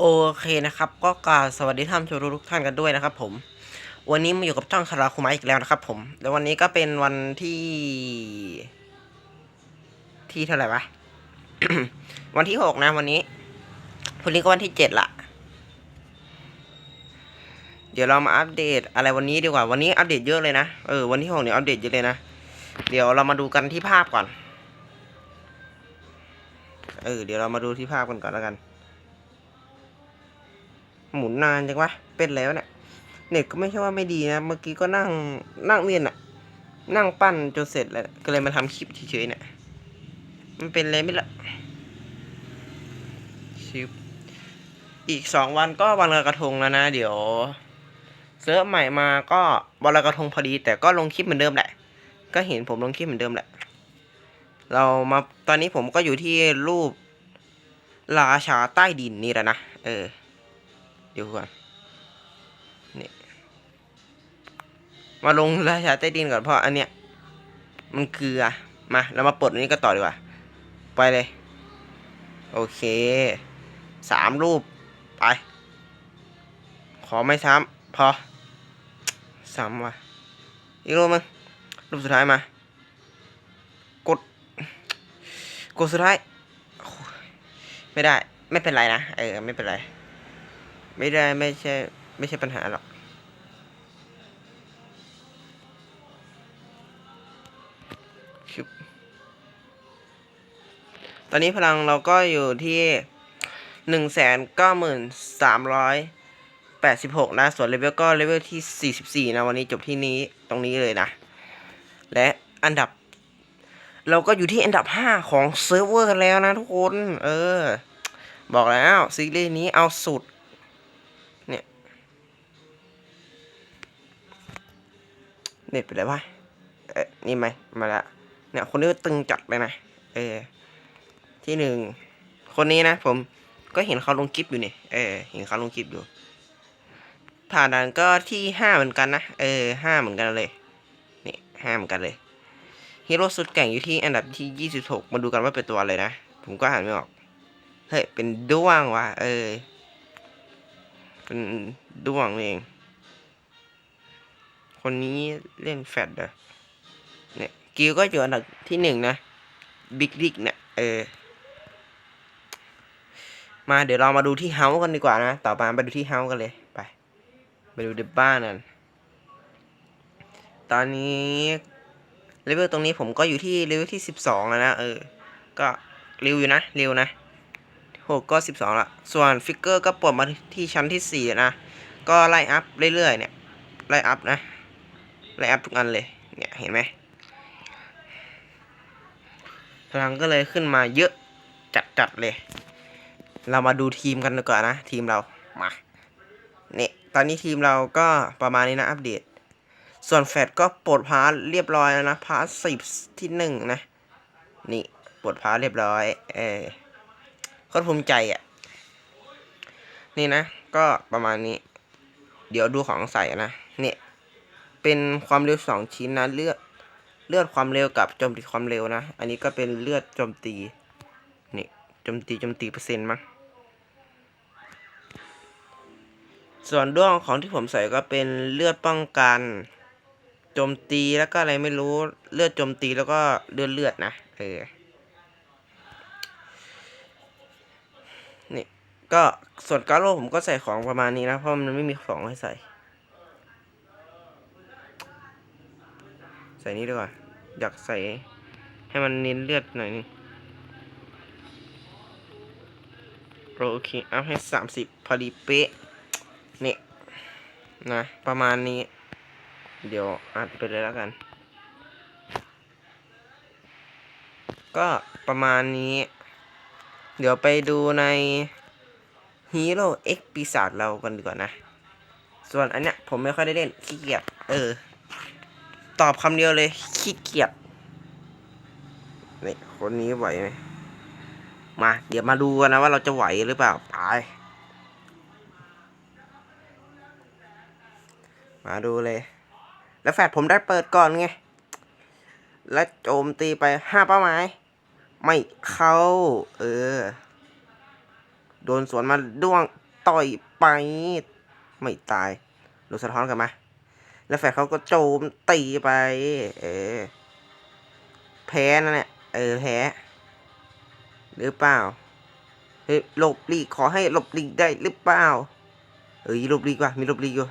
โอเคนะครับ ก็กล่าวสวัสดีท่านผู้ชมทุกท่านกันด้วยนะครับผม วันนี้มาอยู่กับช่องคาราคุมะอีกแล้วนะครับผม แล้ววันนี้ก็เป็นวันที่ ที่เท่าไหร่วะ วันที่หกนะวันนี้พรุ่งนี้ก็วันที่เจ็ดละ เดี๋ยวเรามาอัปเดตอะไรวันนี้ดีกว่า วันนี้อัปเดตเยอะเลยนะ เออวันที่หกเนี่ยอัปเดตเยอะเลยนะ เดี๋ยวเรามาดูกันที่ภาพก่อน เออเดี๋ยวเรามาดูที่ภาพกันก่อนแล้วกัน หมุนนานจังวะ เป็นแล้วเนี่ยเน็ตก็ไม่ใช่ว่าไม่ดีนะ เมื่อกี้ก็นั่งนั่งเรียนอะนั่งปั้นจนเสร็จแล้ว ก็เลยมาทำคลิปเฉยๆเนี่ย มันเป็นอะไรไม่ละชิปอีกสองวันก็วันลอยกระทงแล้วนะ เดี๋ยวเซิร์ฟใหม่มาก็วันลอยกระทงพอดี แต่ก็ลงคลิปเหมือนเดิมแหละ ก็เห็นผมลงคลิปเหมือนเดิมแหละ เรามาตอนนี้ผมก็อยู่ที่รูปราชาใต้ดินนี่แหละนะ เออ เดี๋ยวก่อนนี่มาลงราชาใต้ดินก่อนเพราะอันเนี้ยมันเกลือมาเรามาปลดอันนี้ก็ต่อดีกว่า ไปเลย โอเคสามรูปไป ขอไม่ซ้ำพอซ้ำว่ะอีกรูปมึงรูปสุดท้ายมา กด กดสุดท้ายโอ้ยไม่ได้ไม่เป็นไรนะ เออ ไม่เป็นไร ไม่ได้ไม่ใช่ ไม่ใช่ปัญหาหรอก ตอนนี้พลังเราก็อยู่ที่หนึ่งแสนเก้าหมื่นสามร้อยแปดสิบหกนะ ส่วนเลเวลก็เลเวลที่สี่สิบสี่นะ วันนี้จบที่นี้ตรงนี้เลยนะ และอันดับ เราก็อยู่ที่อันดับห้าของเซิร์ฟเวอร์แล้วนะทุกคน เออ บอกแล้ว ซีรีส์นี้เอาสุด เน็ตไปเลยว่าเอ๊ะนี่ไหมมาล้วเนี่ยคนนี้ตึงจัดเลยนะเออที่หนึ่งคนนี้นะผมก็เห็นเขาลงคลิปอยู่นี่เออเห็นเขาลงคลิปอยู่ผ่านด่านก็ที่ห้าเหมือนกันนะเออห้าเหมือนกันเลยนี่ห้าเหมือนกันเลยฮีโร่สุดแก่งอยู่ที่อันดับที่ยี่สิบหกมาดูกันว่าเป็นตัวอะไรนะ ผมก็อ่านไม่ออก เฮ้ย เป็นด้วงว่ะ เออ เป็นด้วงเอง คนนี้เล่นแฟดเหรอเนี่ยกิวก็อยู่อันดับที่หนึ่งนะบิ๊กดิกเนี่ยเออมาเดี๋ยวเรามาดูที่เฮาส์กันดีกว่านะ ต่อมาไปดูที่เฮาส์กันเลยไป ไปดูเดบบ้านนั่นตอนนี้เลเวลตรงนี้ผมก็อยู่ที่เลเวลที่สิบสองแล้วนะ เออ ก็เร็วอยู่นะ เร็วนะหกก็สิบสองละ ส่วนฟิกเกอร์ก็ปลดมาที่ชั้นที่สี่นะ ก็ไล่อัพเรื่อยๆเนี่ย ไล่อัพนะ ไล่อัพทุกอันเลย เนี่ยเห็นไหมพลังก็เลยขึ้นมาเยอะจัดๆเลย เรามาดูทีมกันดีกว่อนนะ ทีมเรา มาเนี่ยตอนนี้ทีมเราก็ประมาณนี้นะ อัปเดต ส่วนแฟดก็ปลดพาร์ทเรียบร้อยแล้วนะ พาร์ทสิบที่หนึ่งนะ นี่ปลดพาร์ทเรียบร้อย เออโคตรภูมิใจอะ่ะ นี่นะ ก็ประมาณนี้ เดี๋ยวดูของใส่นะ เนี่ย เป็นความเร็วสองชิ้นนะเลือดเลือดความเร็วกับโจมตีความเร็วนะ อันนี้ก็เป็นเลือดโจมตีนี่โจมตีโจมตีเปอร์เซ็นต์มั้งส่วนด้วงของที่ผมใส่ก็เป็นเลือดป้องกันโจมตีแล้วก็อะไรไม่รู้เลือดโจมตีแล้วก็เลือดเลือดนะเออนี่ก็ส่วนการโลผมก็ใส่ของประมาณนี้นะ เพราะมันไม่มีของให้ใส่ ใส่นี้ดีกว่า อยากใส่ให้มันเน้นเลือดหน่อยนึงโอเคเอาให้สามสิบพอดีเป๊ะนี่นะ ประมาณนี้ เดี๋ยวอัดไปเลยแล้วกัน ก็ประมาณนี้ เดี๋ยวไปดูในฮีโร่เอ็กปีศาจเรากันดีกว่านะ ส่วนอันเนี้ยผมไม่ค่อยได้เล่นขี้เกียจ เออ ตอบคำเดียวเลย ขี้เกียจนี่คนนี้ไหวไหมมา เดี๋ยวมาดูกันนะว่าเราจะไหวหรือเปล่า ไป มาดูเลย แล้วแฟดผมได้เปิดก่อนไง และโจมตีไปห้าเป้าหมาย ไม่เข้า เออ โดนสวนมาด้วงต่อยไป ไม่ตายดูสะท้อนกลันมา แล้วแฟดเขาก็โจมตีไป เออ แพ้นั่นแหละเออ แพ้ หรือเปล่า เฮ้ยหลบลีกขอให้หลบลีกได้หรือเปล่า เอ้ยหลบลีกว่ะมีหลบลีกอยู่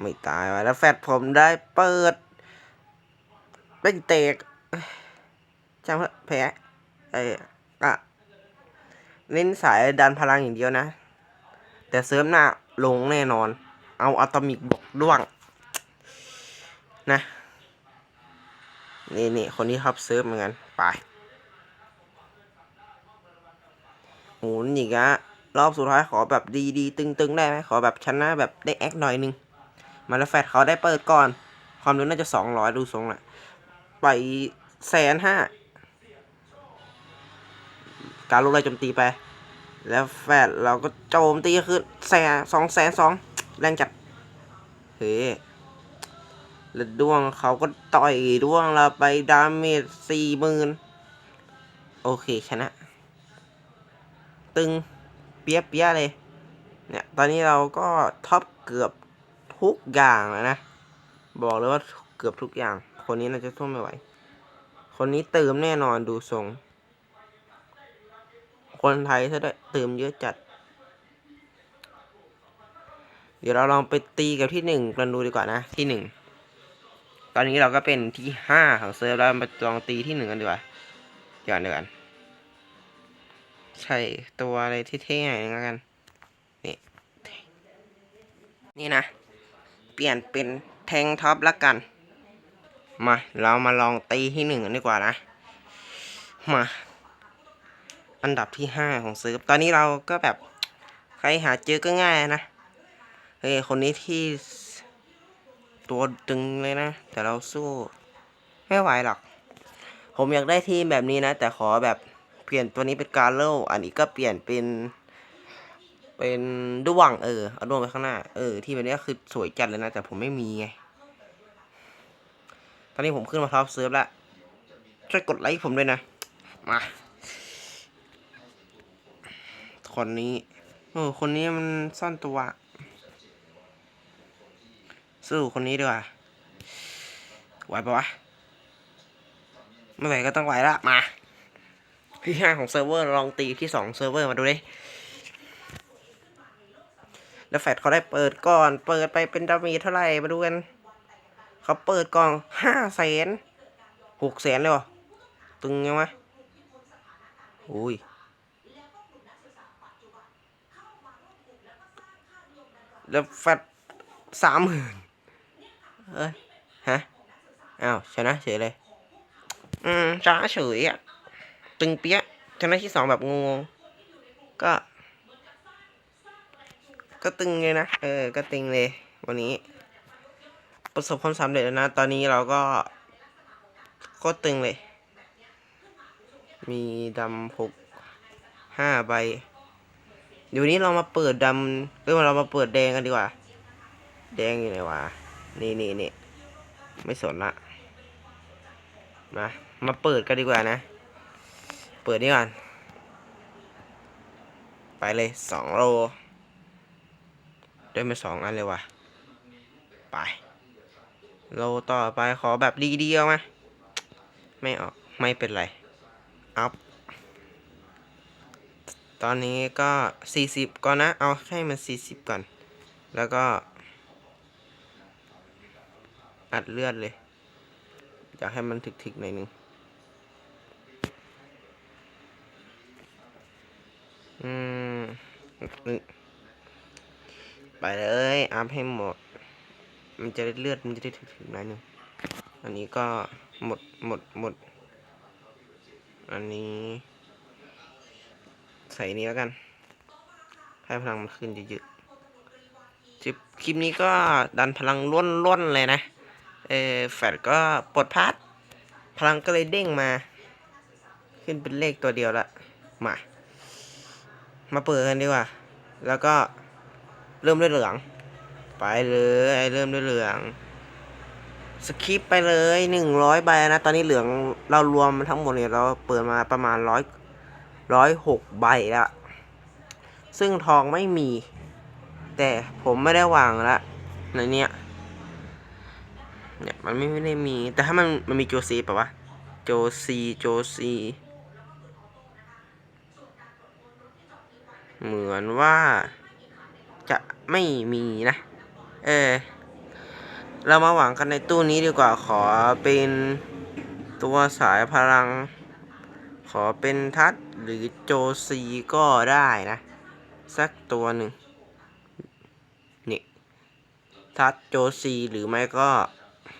ไม่ตายว่ะแล้วแฟดผมได้เปิดเป็นเตกจำเถอะแพ้เอออะเน้นสายดันพลังอย่างเดียวนะ แต่เสริมหน้าลงแน่นอน เอาอะตอมิกบอกด้วง นะ นี่นี่คนที่ท็อปเซิร์ฟเหมือนกัน ไปหมุนอีกอะรอบสุดท้ายขอแบบดีดีๆตึงๆได้ไหมขอแบบชนะแบบได้แอคหน่อยนึง มาแล้วแฟดเขาได้เปิดก่อน ความเร็วน่าจะสองร้อยดูทรงแหละไปแสนห้าการลุกไล่โจมตีไป แล้วแฟดเราก็โจมตีคือแสนสองแสนสอง แรงจัดเฮ้แล้วด้วงเขาก็ต่อยด้วงเราไปดาเมจสี่หมื่นโอเคชนะ ตึงเปียเปียะเลย เนี่ย ตอนนี้เราก็ท็อปเกือบทุกอย่างแล้วนะ บอกเลยว่าเกือบทุกอย่าง คนนี้น่าจะสู้ไม่ไหว คนนี้เติมแน่นอนดูทรง คนไทยซะด้วยเติมเยอะจัด เดี๋ยวเราลองไปตีกับที่หนึ่งกันดูดีกว่านะที่หนึ่งตอนนี้เราก็เป็นที่ห้าของเซิร์ฟแล้วมาลองตีที่หนึ่งกันดีกว่าเดี๋ยวเดี๋ยวกันใช่ตัวอะไรที่เท่ๆหน่อยนึงแล้วกันนี่นี่นะ เปลี่ยนเป็นแทงท็อปละกันมาเรามาลองตีที่หนึ่งกันดีกว่านะมาอันดับที่ห้าของเซิร์ฟตอนนี้เราก็แบบใครหาเจอก็ง่ายนะ เฮ้ยคนนี้ที่ตัวตึงเลยนะ แต่เราสู้ไม่ไหวหรอก ผมอยากได้ทีมแบบนี้นะ แต่ขอแบบเปลี่ยนตัวนี้เป็นการโลอันนี้ก็เปลี่ยนเป็น เป็นด้วงเออเอาด้วงไปข้างหน้า เออ ที่แบบนี้คือสวยจัดเลยนะ แต่ผมไม่มีไง ตอนนี้ผมขึ้นมาท็อปเซิร์ฟแล้ว ช่วยกดไลค์ผมด้วยนะ มาคนนี้เออคนนี้มันซ่อนตัว สู้คนนี้ดีกว่าไหวปะวะ ไม่ไหวก็ต้องไหวละมาที่ห้าของเซิร์ฟเวอร์ลองตีที่สองเซิร์ฟเวอร์มาดูดิแล้วแฟดเขาได้เปิดก่อน เปิดไปเป็นดามจเท่าไหร่มาดูกัน เขาเปิดกล่องห้าแสนหกแสนเลยเหรอตึงยังวะอุ้ยแล้วแฟดสามหมื่น เอ้ยฮะอ้าวชนะเฉยเลย อืมช้าเฉยอะ ตึงเปี้ยะชนะที่สองแบบงงก็ ก็ตึงเลยนะ เออ ก็ตึงเลย วันนี้ ประสบความสำเร็จแล้วนะ ตอนนี้เราก็โคตรตึงเลย มีดำหกห้าใบ เดี๋ยวนี้เรามาเปิดดำหรือว่าเรามาเปิดแดงกันดีกว่า แดงอยู่ไหนวะ นี่นี่นี่ไม่สนละมามาเปิดกันดีกว่านะ เปิดนี่ก่อน ไปเลยสองโลได้มาสองอันเลยว่ะ ไป โลต่อไปขอแบบดีเดียวมาไม่ออกไม่เป็นไร อัพ ตอนนี้ก็สี่สิบก่อนนะ เอาให้มันสี่สิบก่อน แล้วก็ อัดเลือดเลย อยากให้มันถึกๆหน่อยนึงอืมไปเลยอัพให้หมด มันจะได้เลือดมันจะได้ถึกๆหน่อยนึงอันนี้ก็หมดหมดหมด อันนี้ ใส่นี้แล้วกัน ให้พลังมันขึ้นเยอะๆคลิปนี้ก็ดันพลังล้วนๆเลยนะ เออแฟดก็ปลดพัด พลังก็เลยเด้งมา ขึ้นเป็นเลขตัวเดียวละ มา มาเปิดกันดีกว่า แล้วก็เริ่มด้วยเหลือง ไปเลยเริ่มด้วยเหลือง สคิปไปเลยหนึ่งร้อยใบนะ ตอนนี้เหลืองเรารวมทั้งหมดเนี่ยเราเปิดมาประมาณร้อยร้อยหกใบล้วซึ่งทองไม่มี แต่ผมไม่ได้วางละในเนี้ย เนี่ยมันไม่ได้มี แต่ถ้ามันมันมีโจซีป่ะวะโจซีโจซีเหมือนว่าจะไม่มีนะ เออ เรามาหวังกันในตู้นี้ดีกว่าขอเป็นตัวสายพลัง ขอเป็นทัศหรือโจซีก็ได้นะ สักตัวหนึ่งนี่ทัศโจซีหรือไม่ก็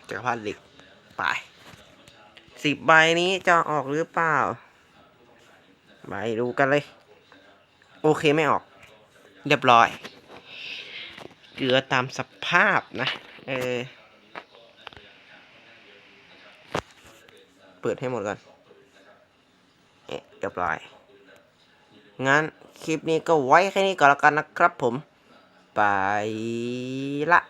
จักรพรรดิเหล็กไปสิบใบนี้จะออกหรือเปล่า ไปดูกันเลย โอเคไม่ออก เรียบร้อย เกลือตามสภาพนะ เออ เปิดให้หมดก่อนเอ๊ะเรียบร้อย งั้นคลิปนี้ก็ไว้แค่นี้ก่อนแล้วกันนะครับผม ไปละ